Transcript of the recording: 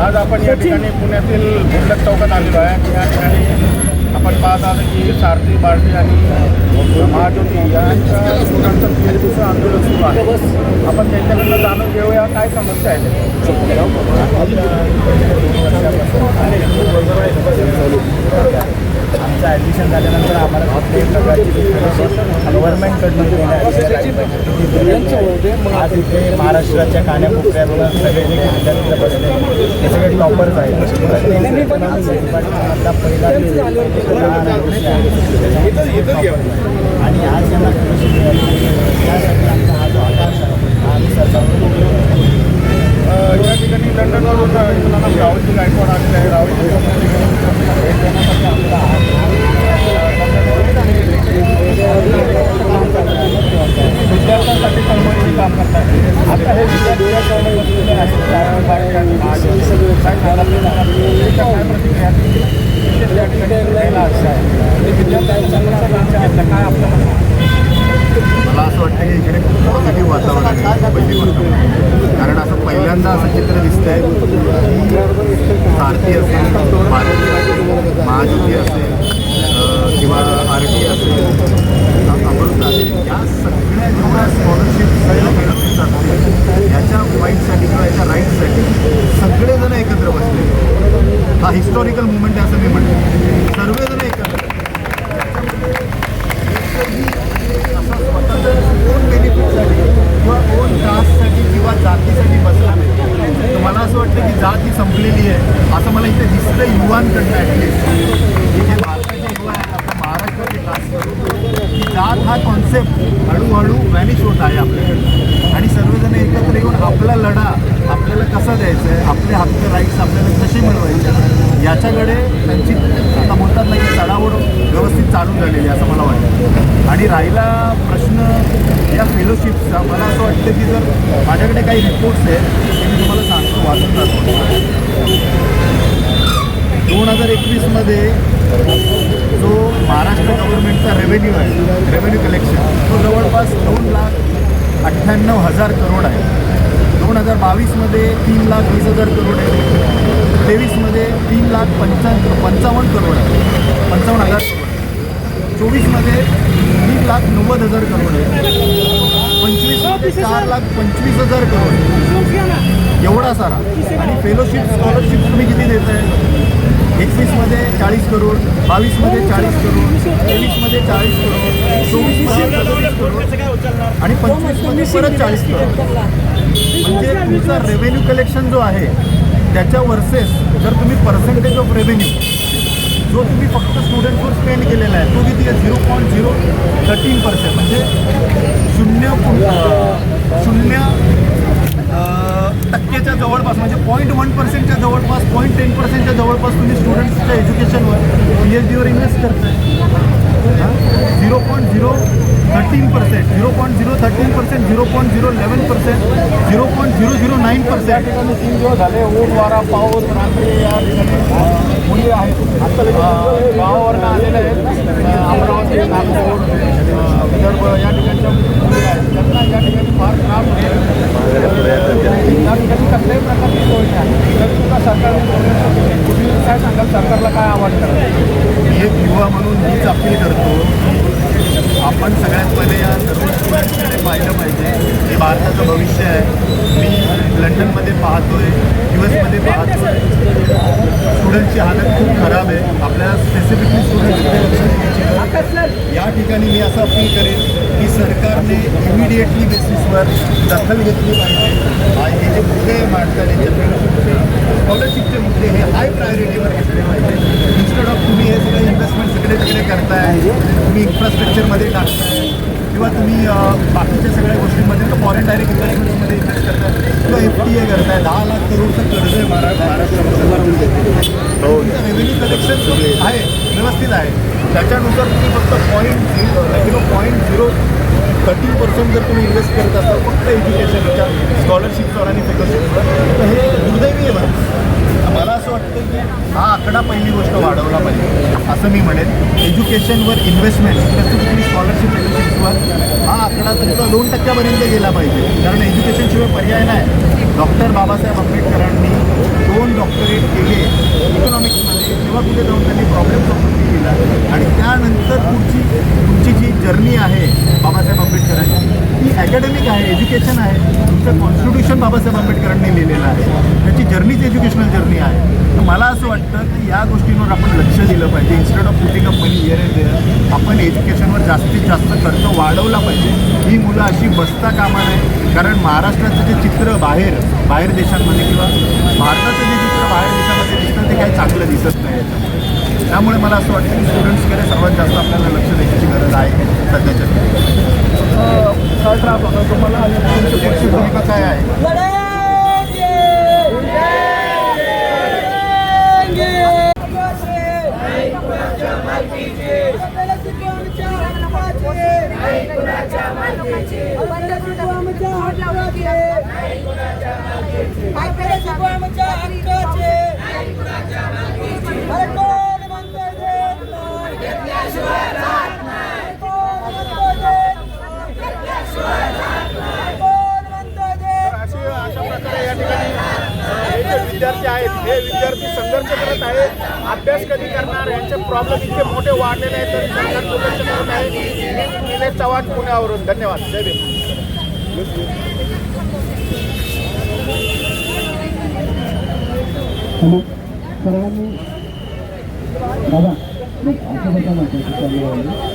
आज आपण या ठिकाणी पुण्यातील गुंडक चौकात आलेलो आहे. या ठिकाणी आपण पाहत आहोत की सारथी बार्टी आणि महाज्योती यांच्या स्टुडंटचं दीड दिवस आंदोलन सुरू आहे. आपण त्यांच्याकडनं जाणून घेऊया काय समस्या आहे. आमचं ॲडमिशन झाल्यानंतर आम्हाला कुठल्याही प्रकारची गव्हर्नमेंटकडनं देण्यात आज इथे महाराष्ट्राच्या कान्याकोपऱ्यातून सगळे जे विद्यार्थी बसले ते सगळे टॉपर्स आहेत. आपला पहिला आणि आज यांना त्यासाठी आमचा हा जो आकाश आहे आम्ही सरकारकडून या ठिकाणी लंडनवरून इथं राहुलजी गायकवाड आलेले आहे भेट देण्यासाठी आपल्याला विद्यार्थ्यांसाठी चळवळीचे काम करतात आता हे विद्यार्थी या चळवळीत बसलेले आहेत सारथी बार्टी आणि महाज्योती. काय सांगाल तुम्हाला? काय प्रतिक्रिया विशेष या ठिकाणी पहिला आजचा आहे काम करतात. आता हे काय आपल्याला मला असं वाटतं की इकडे खूप पॉझिटिव्ह वातावरण आहे पहिली गोष्ट कारण असं पहिल्यांदा असं चित्र दिसतंय की भारती असेल भारती असेल महाज्योती असेल किंवा आर असेल या सगळ्या जेवढ्या स्कॉलरशिप बेनिफिट्स असतील ह्याच्या वाईटसाठी किंवा याच्या राईटसाठी सगळेजण एकत्र बसले हा हिस्टॉरिकल मुवमेंट आहे असं मी म्हणतो सर्वजण एकत्र असा स्वतःचा ओन बेनिफिटसाठी किंवा ओन कास्टसाठी किंवा जातीसाठी बसला नाही तर मला असं वाटतं की जात ही संपलेली आहे असं मला इथे दिसतं युवांकडनं ॲटलिस्ट की जे भारताचे युवा आहेत आपल्या महाराष्ट्राचे कास्ट की जात हा कॉन्सेप्ट हळूहळू व्हॅनिश होत आहे आपल्याकडे आणि सर्वजण एकत्र येऊन आपला लढा आपल्याला कसा द्यायचा आहे आपले हक्क राईट्स आपल्याला कसे मिळवायचे याच्याकडे त्यांची आता म्हणतात ना की चढावड व्यवस्थित चालू झालेली असं मला वाटतं आणि राहिला प्रश्न या फेलोशिपचा मला असं वाटतं की जर माझ्याकडे काही रिपोर्ट्स आहेत ते मी तुम्हाला सांगतो वाचून जातो दोन हजार एकवीसमध्ये जो महाराष्ट्र गव्हर्नमेंटचा रेव्हेन्यू आहे रेव्हेन्यू कलेक्शन तो जवळपास दोन लाख अठ्ठ्याण्णव हजार करोड आहे. दोन हजार बावीसमध्ये तीन लाख वीस हजार करोड आहे. तेवीसमध्ये तीन लाख पंचा पंचावन्न करोड आहे. पंचावन्न हजार करोड चोवीसमध्ये तीन लाख नव्वद हजार करोड आहे. पंचवीसमध्ये चार लाख पंचवीस हजार करोड एवढा सारा. आणि फेलोशिप स्कॉलरशिप तुम्ही किती देत आहे एकवीसमध्ये चाळीस करोड बावीसमध्ये चाळीस करोड तेवीसमध्ये चाळीस करोड चोवीसमध्ये करोड आणि पंचवीसमध्ये परत चाळीस करोड. म्हणजे तुमचा रेव्हेन्यू कलेक्शन जो आहे त्याच्या वर्सेस जर तुम्ही पर्सेंटेज ऑफ रेव्हेन्यू जो तुम्ही फक्त स्टुडंटवर स्पेंड केलेला आहे तो किती आहे? Zero point zero thirteen percent म्हणजे शून्य शून्य टक्केच्या जवळपास म्हणजे पॉईंट वन पर्सेंटच्या जवळपास पॉईंट टेन पर्सेंटच्या जवळपास तुम्ही स्टुडंट्सच्या एज्युकेशनवर पी एच डीवर इन्व्हेस्ट करताय. Zero point zero thirteen percent zero point zero thirteen percent zero point zero eleven percent zero point zero zero nine या पर्सेंट ठिकाणी तीन दिवस झाले ऊन वारा पाऊस रात्री या मुली आहेत अ, गावावरनं आलेल्या आहेत अमरावती नागपूर विदर्भ या ठिकाणच्या मुली आहेत त्यांना या ठिकाणी फार त्रास होतो या ठिकाणी कसल्याही प्रकारची सोय नाही तरी सुद्धा सरकारने तुम्ही काय सांगाल सरकारला काय आवाहन करायचं? मी एक युवा म्हणून मीच अपील करतो. आपण सगळ्यात पहिले या सर्व स्टुडंट्सकडे पाहिलं पाहिजे. हे भारताचं भविष्य आहे. मी लंडनमध्ये पाहतोय यू एसमध्ये पाहतोय. स्टुडंटची हालत खूप खराब आहे. आपल्याला स्पेसिफिकली स्टुडंट या ठिकाणी मी असं अपील करेन की सरकारने इमिडिएटली बेसिसवर दखल घेतली पाहिजे. हे जे मुद्दे मांडतात याचे स्कॉलरशिपचे मुद्दे हे हाय प्रायोरिटीवर घेतले पाहिजे. इन्स्टेड ऑफ तुम्ही हे सगळे इन्व्हेस्टमेंट सगळे सगळे करताय तुम्ही इन्फ्रास्ट्रक्चरमध्ये टाकताय किंवा तुम्ही बाकीच्या सगळ्या गोष्टींमध्ये तर फॉरेन डायरेक्ट इन्व्हेस्टमेंटमध्ये इन्व्हेस्ट करताय किंवा एफ टी ए करताय दहा लाख करोडचं कर्ज आहे महारा महाराष्ट्रामध्ये रेव्हेन्यू कलेक्शन आहे व्यवस्थित आहे. त्याच्यानुसार तुम्ही फक्त point zero zero point zero thirty percent जर तुम्ही इन्व्हेस्ट करत असाल फक्त एज्युकेशनच्या स्कॉलरशिपवर आणि फेलोशिपवर तर हे दुर्दैवी आहे बरं मला असं वाटतं की हा आकडा पहिली गोष्ट वाढवला पाहिजे असं मी म्हणेन एज्युकेशनवर इन्व्हेस्टमेंट स्पेसिफिकली स्कॉलरशिप फेलोशिप्सवर हा आकडा तुमचा दोन टक्क्यापर्यंत गेला पाहिजे. कारण एज्युकेशनशिवाय पर्याय नाही. डॉक्टर बाबासाहेब आंबेडकरांनी दोन डॉक्टरेट केले इकॉनॉमिक्समध्ये तेव्हा कुठे जाऊन त्यांनी प्रॉब्लेम सॉल्व्ह केला. आणि त्यानंतर पुढची तुमची जी जर्नी आहे बाबासाहेब आंबेडकरांची ती आहे एज्युकेशन आहे तुमचं कॉन्स्टिट्यूशन बाबासाहेब आंबेडकरांनी लिहिलेलं आहे. त्याची जर्नीच एज्युकेशनल जर्नी आहे तर मला असं वाटतं की या गोष्टींवर आपण लक्ष दिलं पाहिजे. Instead of putting up money here and there आपण एज्युकेशनवर जास्तीत जास्त खर्च वाढवला पाहिजे. ही मुलं अशी बसता कामा नये. कारण महाराष्ट्राचं जे चित्र बाहेर बाहेर देशांमध्ये किंवा भारताचं जे चित्र बाहेर देशामध्ये दिसतं ते काही चांगलं दिसत नाही. याच्यामध्ये त्यामुळे मला असं वाटतं की स्टुडंट्सकडे सर्वात जास्त आपल्याला लक्ष द्यायची गरज आहे सध्याच्या. थर्ड ड्राफ्ट होता तुम्हाला आणि तुमची पुढची भूमिका काय आहे तर असे अशा प्रकारे या ठिकाणी अ, हे जे विद्यार्थी आहेत. हे विद्यार्थी संघर्ष करत आहेत. अभ्यास कधी करणार? यांचे प्रॉब्लेम इतके मोठे वाढलेले आहेत तरी सरकार दुर्लक्ष करत आहे. निलेश चव्हाण पुण्यावरून धन्यवाद. जय भीम. हॅलो. सर्वांनी दादा असं बघा